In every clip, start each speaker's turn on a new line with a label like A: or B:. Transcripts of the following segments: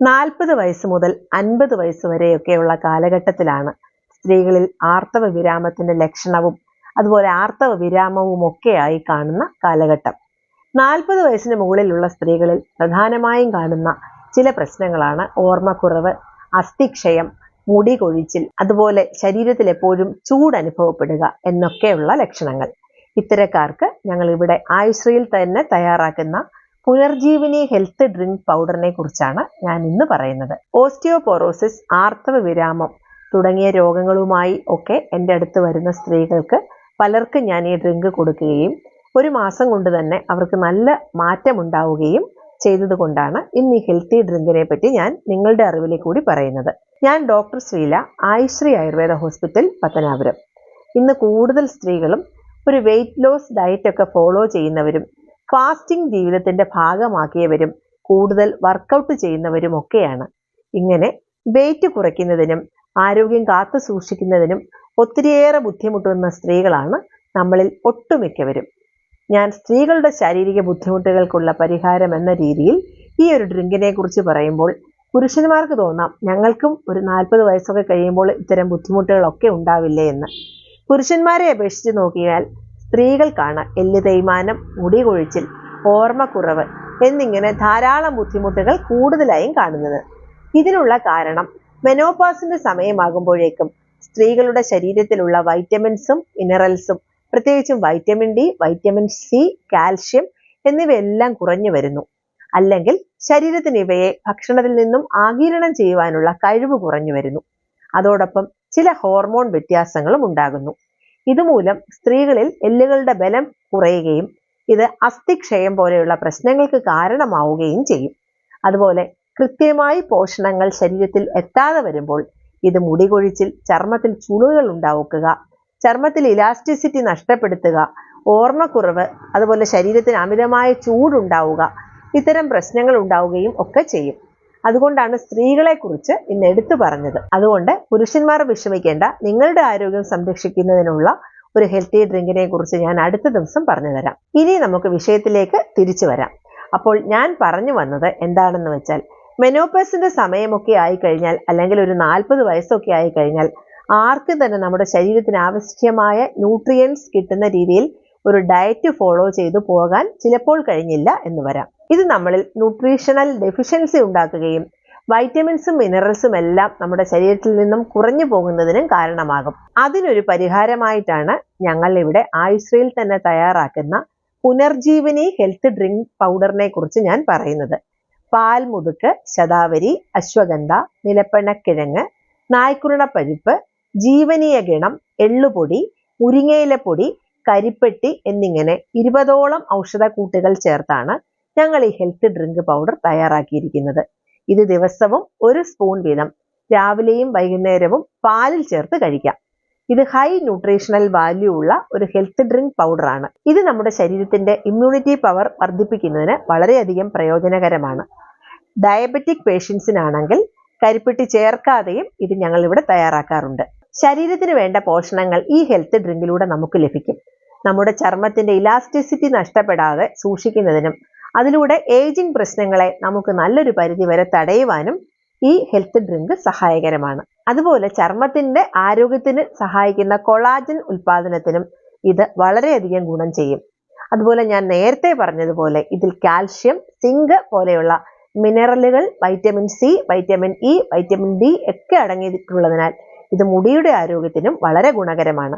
A: നാൽപ്പത് വയസ്സ് മുതൽ അൻപത് വയസ്സ് വരെയൊക്കെയുള്ള കാലഘട്ടത്തിലാണ് സ്ത്രീകളിൽ ആർത്തവ വിരാമത്തിന്റെ ലക്ഷണവും അതുപോലെ ആർത്തവ വിരാമവും ഒക്കെയായി കാണുന്ന കാലഘട്ടം. നാൽപ്പത് വയസ്സിന് മുകളിലുള്ള സ്ത്രീകളിൽ പ്രധാനമായും കാണുന്ന ചില പ്രശ്നങ്ങളാണ് ഓർമ്മക്കുറവ് അസ്ഥിക്ഷയം മുടി കൊഴിച്ചിൽ അതുപോലെ ശരീരത്തിൽ എപ്പോഴും ചൂട് അനുഭവപ്പെടുക എന്നൊക്കെയുള്ള ലക്ഷണങ്ങൾ. ഇത്തരക്കാർക്ക് ഞങ്ങൾ ഇവിടെ ആയുശ്രീയിൽ തന്നെ തയ്യാറാക്കുന്ന പുനർജീവനി ഹെൽത്ത് ഡ്രിങ്ക് പൗഡറിനെ കുറിച്ചാണ് ഞാൻ ഇന്ന് പറയുന്നത്. ഓസ്റ്റിയോപോറോസിസ് ആർത്തവ വിരാമം തുടങ്ങിയ രോഗങ്ങളുമായി ഒക്കെ എന്റെ അടുത്ത് വരുന്ന സ്ത്രീകൾക്ക് പലർക്കും ഞാൻ ഈ ഡ്രിങ്ക് കൊടുക്കുകയും ഒരു മാസം കൊണ്ട് തന്നെ അവർക്ക് നല്ല മാറ്റമുണ്ടാവുകയും ചെയ്തതുകൊണ്ടാണ് ഇന്ന് ഈ ഹെൽത്തി ഡ്രിങ്കിനെ പറ്റി ഞാൻ നിങ്ങളുടെ അറിവിലേക്ക് കൂടി പറയുന്നത്. ഞാൻ ഡോക്ടർ ശ്രീല ആയുശ്രീ ആയുർവേദ ഹോസ്പിറ്റൽ പത്തനാപുരം. ഇന്ന് കൂടുതൽ സ്ത്രീകളും ഒരു വെയിറ്റ് ലോസ് ഡയറ്റ് ഒക്കെ ഫോളോ ചെയ്യുന്നവരും ഫാസ്റ്റിംഗ് ജീവിതത്തിന്റെ ഭാഗമാക്കിയവരും കൂടുതൽ വർക്കൗട്ട് ചെയ്യുന്നവരും ഒക്കെയാണ് ഇങ്ങനെ വെയിറ്റ് കുറയ്ക്കുന്നതിനും ആരോഗ്യം കാത്തു സൂക്ഷിക്കുന്നതിനും ഒത്തിരിയേറെ ബുദ്ധിമുട്ടുന്ന സ്ത്രീകളാണ് നമ്മളിൽ ഒട്ടുമിക്കവരും. ഞാൻ സ്ത്രീകളുടെ ശാരീരിക ബുദ്ധിമുട്ടുകൾക്കുള്ള പരിഹാരം എന്ന രീതിയിൽ ഈ ഒരു ഡ്രിങ്കിനെ കുറിച്ച് പറയുമ്പോൾ പുരുഷന്മാർക്ക് തോന്നാം ഞങ്ങൾക്കും ഒരു നാൽപ്പത് വയസ്സൊക്കെ കഴിയുമ്പോൾ ഇത്തരം ബുദ്ധിമുട്ടുകളൊക്കെ ഉണ്ടാവില്ലേ എന്ന്. പുരുഷന്മാരെ അപേക്ഷിച്ച് നോക്കിയാൽ സ്ത്രീകൾക്കാണ് എല്ല് തേയ്മാനം മുടി കൊഴിച്ചിൽ ഓർമ്മക്കുറവ് എന്നിങ്ങനെ ധാരാളം ബുദ്ധിമുട്ടുകൾ കൂടുതലായും കാണുന്നത്. ഇതിനുള്ള കാരണം മെനോപാസിന്റെ സമയമാകുമ്പോഴേക്കും സ്ത്രീകളുടെ ശരീരത്തിലുള്ള വൈറ്റമിൻസും മിനറൽസും പ്രത്യേകിച്ചും vitamin D vitamin C calcium എന്നിവയെല്ലാം കുറഞ്ഞു വരുന്നു. അല്ലെങ്കിൽ ശരീരത്തിന് ഇവയെ ഭക്ഷണത്തിൽ നിന്നും ആഗിരണം ചെയ്യുവാനുള്ള കഴിവ് കുറഞ്ഞു വരുന്നു. അതോടൊപ്പം ചില ഹോർമോൺ വ്യത്യാസങ്ങളും ഉണ്ടാകുന്നു. ഇതുമൂലം സ്ത്രീകളിൽ എല്ലുകളുടെ ബലം കുറയുകയും ഇത് അസ്ഥിക്ഷയം പോലെയുള്ള പ്രശ്നങ്ങൾക്ക് കാരണമാവുകയും ചെയ്യും. അതുപോലെ കൃത്യമായി പോഷണങ്ങൾ ശരീരത്തിൽ എത്താതെ വരുമ്പോൾ ഇത് മുടി കൊഴിച്ചിൽ ചർമ്മത്തിൽ ചുളിവുകൾ ഉണ്ടാവുക ചർമ്മത്തിൽ ഇലാസ്റ്റിസിറ്റി നഷ്ടപ്പെടുത്തുക ഓർമ്മക്കുറവ് അതുപോലെ ശരീരത്തിന് അമിതമായ ചൂടുണ്ടാവുക ഇത്തരം പ്രശ്നങ്ങൾ ഉണ്ടാവുകയും ഒക്കെ ചെയ്യും. അതുകൊണ്ടാണ് സ്ത്രീകളെ കുറിച്ച് ഇന്ന് എടുത്തു പറഞ്ഞത്. അതുകൊണ്ട് പുരുഷന്മാർ വിഷമിക്കേണ്ട. നിങ്ങളുടെ ആരോഗ്യം സംരക്ഷിക്കുന്നതിനുള്ള ഒരു ഹെൽത്തി ഡ്രിങ്കിനെ കുറിച്ച് ഞാൻ അടുത്ത ദിവസം പറഞ്ഞു തരാം. ഇനി നമുക്ക് വിഷയത്തിലേക്ക് തിരിച്ചു വരാം. അപ്പോൾ ഞാൻ പറഞ്ഞു വന്നത് എന്താണെന്ന് വെച്ചാൽ മെനോപ്പസിന്റെ സമയമൊക്കെ ആയി കഴിഞ്ഞാൽ അല്ലെങ്കിൽ ഒരു നാൽപ്പത് വയസ്സൊക്കെ ആയി കഴിഞ്ഞാൽ ആർക്കും തന്നെ നമ്മുടെ ശരീരത്തിന് ആവശ്യമായ ന്യൂട്രിയൻസ് കിട്ടുന്ന രീതിയിൽ ഒരു ഡയറ്റ് ഫോളോ ചെയ്തു പോകാൻ ചിലപ്പോൾ കഴിഞ്ഞില്ല എന്ന് വരാം. ഇത് നമ്മളിൽ ന്യൂട്രീഷണൽ ഡെഫിഷ്യൻസി ഉണ്ടാക്കുകയും വൈറ്റമിൻസും മിനറൽസും എല്ലാം നമ്മുടെ ശരീരത്തിൽ നിന്നും കുറഞ്ഞു പോകുന്നതിനും കാരണമാകും. അതിനൊരു പരിഹാരമായിട്ടാണ് ഞങ്ങൾ ഇവിടെ ആയുശ്രീയിൽ തന്നെ തയ്യാറാക്കുന്ന പുനർജീവനി ഹെൽത്ത് ഡ്രിങ്ക് പൗഡറിനെ കുറിച്ച് ഞാൻ പറയുന്നത്. പാൽ മുതുക്ക് ശതാവരി അശ്വഗന്ധ നിലപ്പണക്കിഴങ്ങ് നായ്ക്കുരുണപ്പരിപ്പ് ജീവനീയ ഗണം എള്ളുപൊടി മുരിങ്ങയിലപ്പൊടി കരിപ്പെട്ടി എന്നിങ്ങനെ ഇരുപതോളം ഔഷധക്കൂട്ടുകൾ ചേർത്താണ് ഞങ്ങൾ ഈ ഹെൽത്ത് ഡ്രിങ്ക് പൗഡർ തയ്യാറാക്കിയിരിക്കുന്നത്. ഇത് ദിവസവും ഒരു സ്പൂൺ വീതം. രാവിലെയും വൈകുന്നേരവും പാലിൽ ചേർത്ത് കഴിക്കാം. ഇത് ഹൈ ന്യൂട്രീഷണൽ വാല്യൂ ഉള്ള ഒരു ഹെൽത്ത് ഡ്രിങ്ക് പൗഡർ ആണ്. ഇത് നമ്മുടെ ശരീരത്തിന്റെ ഇമ്മ്യൂണിറ്റി പവർ വർദ്ധിപ്പിക്കുന്നതിന് വളരെയധികം പ്രയോജനകരമാണ്. ഡയബറ്റിക് പേഷ്യൻസിനാണെങ്കിൽ കരിപ്പെട്ടി ചേർക്കാതെയും ഇത് ഞങ്ങൾ ഇവിടെ തയ്യാറാക്കാറുണ്ട്. ശരീരത്തിന് വേണ്ട പോഷണങ്ങൾ ഈ ഹെൽത്ത് ഡ്രിങ്കിലൂടെ നമുക്ക് ലഭിക്കും. നമ്മുടെ ചർമ്മത്തിന്റെ ഇലാസ്റ്റിസിറ്റി നഷ്ടപ്പെടാതെ സൂക്ഷിക്കുന്നതിനും അതിലൂടെ ഏജിംഗ് പ്രശ്നങ്ങളെ നമുക്ക് നല്ലൊരു പരിധി വരെ തടയുവാനും ഈ ഹെൽത്ത് ഡ്രിങ്ക് സഹായകരമാണ്. അതുപോലെ ചർമ്മത്തിന്റെ ആരോഗ്യത്തിന് സഹായിക്കുന്ന കൊളാജൻ ഉൽപാദനത്തിനും ഇത് വളരെയധികം ഗുണം ചെയ്യും. അതുപോലെ ഞാൻ നേരത്തെ പറഞ്ഞതുപോലെ ഇതിൽ കാൽഷ്യം സിങ്ക് പോലെയുള്ള മിനറലുകൾ vitamin C vitamin E vitamin D ഒക്കെ അടങ്ങിയിട്ടുള്ളതിനാൽ ഇത് മുടിയുടെ ആരോഗ്യത്തിനും വളരെ ഗുണകരമാണ്.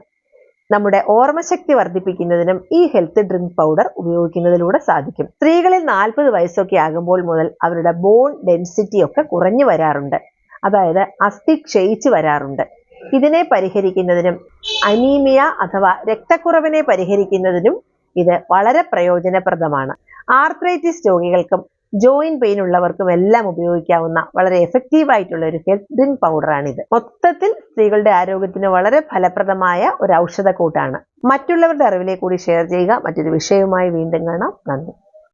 A: നമ്മുടെ ഓർമ്മശക്തി വർദ്ധിപ്പിക്കുന്നതിനും ഈ ഹെൽത്ത് ഡ്രിങ്ക് പൗഡർ ഉപയോഗിക്കുന്നതിലൂടെ സാധിക്കും. സ്ത്രീകളിൽ നാൽപ്പത് വയസ്സൊക്കെ ആകുമ്പോൾ മുതൽ അവരുടെ ബോൺ ഡെൻസിറ്റി ഒക്കെ കുറഞ്ഞു വരാറുണ്ട്. അതായത് അസ്ഥി ക്ഷയിച്ചു വരാറുണ്ട്. ഇതിനെ പരിഹരിക്കുന്നതിനും അനീമിയ അഥവാ രക്തക്കുറവിനെ പരിഹരിക്കുന്നതിനും ഇത് വളരെ പ്രയോജനപ്രദമാണ്. ആർത്രൈറ്റിസ് രോഗികൾക്കും ജോയിന്റ് പെയിൻ ഉള്ളവർക്കും എല്ലാം ഉപയോഗിക്കാവുന്ന വളരെ എഫക്റ്റീവ് ആയിട്ടുള്ള ഒരു ഹെൽത്ത് ഡ്രിങ്ക് പൗഡറാണിത് മൊത്തത്തിൽ സ്ത്രീകളുടെ ആരോഗ്യത്തിന് വളരെ ഫലപ്രദമായ ഒരു ഔഷധക്കൂട്ടാണ് മറ്റുള്ളവരുടെ അറിവിലേക്ക് കൂടി ഷെയർ ചെയ്യുക. മറ്റൊരു വിഷയവുമായി വീണ്ടും കാണാം. നന്ദി.